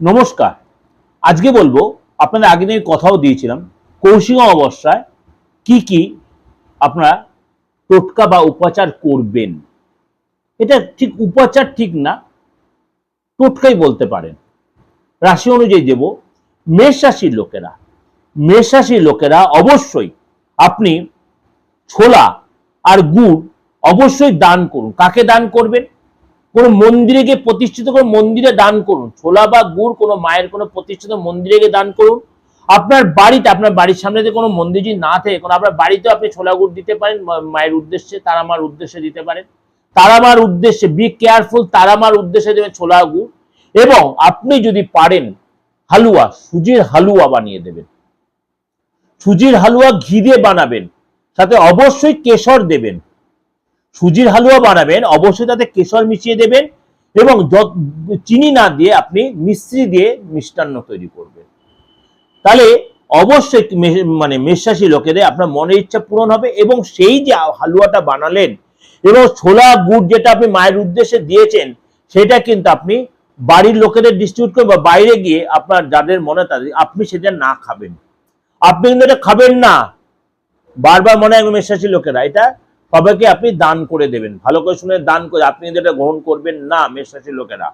নমস্কার। আজকে বলব, আপনাদের আগে দিন কথাও দিয়েছিলাম, কৌশিক অমাবস্যায় কি কি আপনারা টোটকা বা উপাচার করবেন। এটা ঠিক উপাচার ঠিক না, টোটকাই বলতে পারেন। রাশি অনুযায়ী দেব, মেষ রাশির লোকেরা, মেষ রাশির লোকেরা অবশ্যই আপনি ছোলা আর গুড় অবশ্যই দান করুন। কাকে দান করবেন? কোনো মন্দিরে গিয়ে প্রতিষ্ঠিত কোনো মন্দিরে দান করুন। ছোলা বা গুড় কোনো মায়ের কোনো প্রতিষ্ঠিত মন্দিরে গিয়ে দান করুন। আপনার বাড়িতে, আপনার বাড়ির সামনে যে কোনো মন্দির যদি না থাকে, কোনো আপনার বাড়িতেও আপনি ছোলা গুড় দিতে পারেন মায়ের উদ্দেশ্যে তারা মার উদ্দেশ্যে দিতে পারেন। তারা মার উদ্দেশ্যে বি কেয়ারফুল তারা মার উদ্দেশ্যে দেবেন ছোলা গুড়। এবং আপনি যদি পারেন, হালুয়া, সুজির হালুয়া বানিয়ে দেবেন। সুজির হালুয়া ঘি দিয়ে বানাবেন। সাথে অবশ্যই কেশর দেবেন। সুজির হালুয়া বানাবেন, অবশ্যই তাতে কেশর মিশিয়ে দেবেন এবং চিনি না দিয়ে আপনি মিশ্রি দিয়ে মিষ্টান্ন তৈরি করবেন। তাহলে অবশ্যই মানে মেষরাশি লোকেদের আপনার মনের ইচ্ছা পূরণ হবে এবং সেই যে হালুয়াটা বানালেন এবং ছোলা, গুড় যেটা আপনি মায়ের উদ্দেশ্যে দিয়েছেন, সেটা কিন্তু আপনি বাড়ির লোকেদের ডিস্ট্রিবিউট করবেন বা বাইরে গিয়ে আপনার যাদের মনে তাদের, আপনি সেটা না খাবেন। আপনি কিন্তু এটা খাবেন না। বারবার মনে হয় মেষরাশি লোকেরা, এটা সবাইকে আপনি দান করে দেবেন। ভালো করে শুনে দান করে, আপনি যেটা গ্রহণ করবেন না মেষ রাশির লোকেরা।